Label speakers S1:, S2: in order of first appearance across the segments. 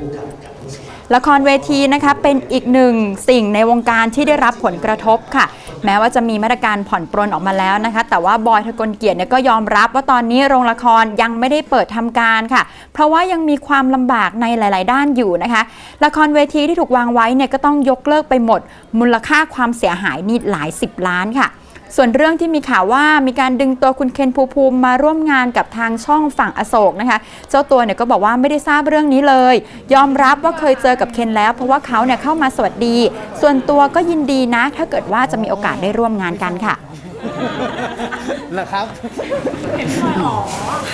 S1: คู่กับกับผู้สมัคร
S2: ละครเวทีนะคะเป็นอีกหนึ่งสิ่งในวงการที่ได้รับผลกระทบค่ะ แม้ว่าจะมีมาตรการผ่อนปรนออกมาแล้วนะคะ แต่ว่าบอยทะกลเกียรติเนี่ยก็ยอมรับว่าตอนนี้โรงละครยังไม่ได้เปิดทำการค่ะ เพราะว่ายังมีความลำบากในหลาย ๆ ด้านอยู่นะคะ ละครเวทีที่ถูกวางไว้เนี่ยก็ต้องยกเลิกไปหมด มูลค่าความเสียหายนี่หลายสิบล้านค่ะ ส่วนเรื่องที่มีข่าวว่ามีการดึงตัวคุณเคนภูภูมิมาร่วมงานกับทางช่องฝั่งอโศกนะคะ เจ้าตัวเนี่ยก็บอกว่าไม่ได้ทราบเรื่องนี้เลย ยอมรับว่าเคยเจอกับเคนแล้ว เพราะว่าเขาเนี่ยเข้ามาสวัสดี ส่วนตัวก็ยินดีนะ ถ้าเกิดว่าจะมีโอกาสได้ร่วมงานกันค่ะ
S3: เหรอครับ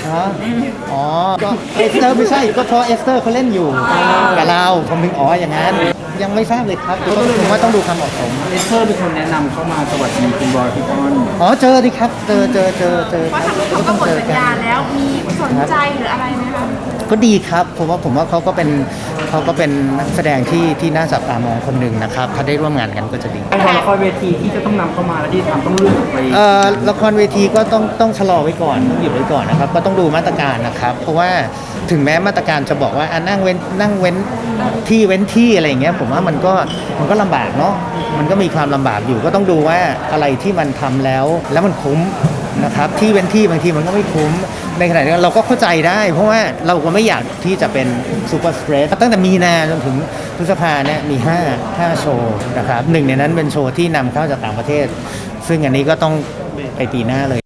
S3: ฮะอ๋อก็เอสเตอร์ไม่ใช่ก็เพราะเอสเตอร์เขาเล่นอยู่กับเราผมถึงอ๋ออย่างนั้น ยังไม่ทราบเลยครับก็ผมว่าต้องดูความเหมาะสม
S4: เอสเตอร์เป็นคนแนะนำเข้ามาสวัสดีคุณบอยพี่ป้อน
S3: อ๋อเจอดิครับ เจอเจอเจอเจอ
S5: ว่าทางนู้นเขาก็หมดสัญญาแล้วมีสนใจหรืออะไรไหมคะ
S3: ก็ดีครับผมว่าผมว่าเขาก็เป็นเขาก็เป็นนักแสดงที่ที่น่าจับตามองคนหนึ่งนะครับ ถ้าได้ร่วมงานกันก็จะดี
S4: ละครละครเวทีที่จะต้องนำเข้ามาแล้วที่ทำต้องเลื่อนออกไป
S3: เอ่อละครเวทีก็ต้องต้องชะลอไว้ก่อนต้องหยุดไว้ก่อนนะครับ ก็ต้องดูมาตรการนะครับ เพราะว่าถึงแม้มาตรการจะบอกว่าอะนั่งเว้นนั่งเว้นที่เว้นที่อะไรอย่างเงี้ยผมว่ามันก็มันก็ลำบากเนาะมันก็มีความลำบากอยู่ก็ต้องดูว่าอะไรที่มันทำแล้วแล้วมันคุ้ม นะครับที่เว้นที่บางทีมันก็ไม่คุ้ม ในขณะเดียวกันเราก็เข้าใจได้ เพราะว่าเราก็ไม่อยากที่จะเป็นซูเปอร์สเปรดตั้งแต่มีนาจนถึงพฤษภาเนี่ยมี 5 5 โชว์นะครับหนึ่งในนั้นเป็นโชว์ที่นำเข้าจากต่างประเทศ ซึ่งอันนี้ก็ต้องไปปีหน้าเลย